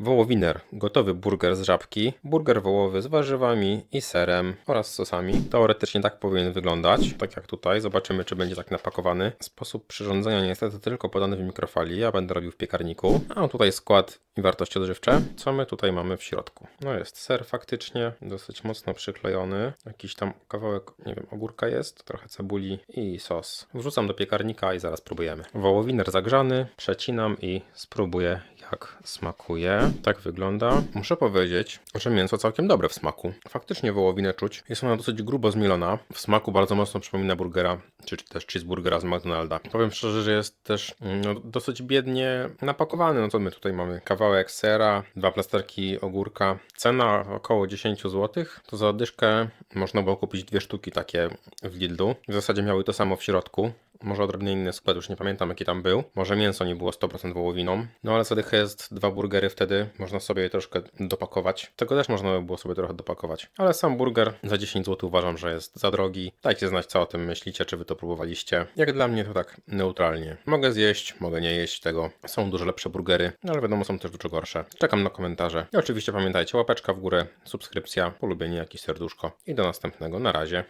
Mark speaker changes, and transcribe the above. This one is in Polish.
Speaker 1: Wołowiner, gotowy burger z żabki, burger wołowy z warzywami i serem oraz sosami. Teoretycznie tak powinien wyglądać, tak jak tutaj. Zobaczymy, czy będzie tak napakowany. Sposób przyrządzenia niestety tylko podany w mikrofali, ja będę robił w piekarniku. A tutaj skład i wartości odżywcze. Co my tutaj mamy w środku? No jest ser faktycznie, dosyć mocno przyklejony. Jakiś tam kawałek, nie wiem, ogórka jest, trochę cebuli i sos. Wrzucam do piekarnika i zaraz próbujemy. Wołowiner zagrzany, przecinam i spróbuję jak smakuje. Tak wygląda. Muszę powiedzieć, że mięso całkiem dobre w smaku. Faktycznie wołowinę czuć. Jest ona dosyć grubo zmielona. W smaku bardzo mocno przypomina burgera, czy też cheeseburgera z McDonalda. Powiem szczerze, że jest też mm, no, dosyć biednie napakowany. No co my tutaj mamy? Kawałek sera, dwa plasterki ogórka. Cena około 10 zł. To za dyszkę można było kupić dwie sztuki takie w Lidlu. W zasadzie miały to samo w środku. Może odrobinę inny skład, już nie pamiętam jaki tam był. Może mięso nie było 100% wołowiną. No ale za dychę jest dwa burgery wtedy, można sobie je troszkę dopakować. Tego też można by było sobie trochę dopakować. Ale sam burger za 10 zł uważam, że jest za drogi. Dajcie znać co o tym myślicie, czy wy to próbowaliście. Jak dla mnie to tak neutralnie. Mogę zjeść, mogę nie jeść tego. Są dużo lepsze burgery, no ale wiadomo są też dużo gorsze. Czekam na komentarze. I oczywiście pamiętajcie, łapeczka w górę, subskrypcja, polubienie, jakieś serduszko. I do następnego. Na razie.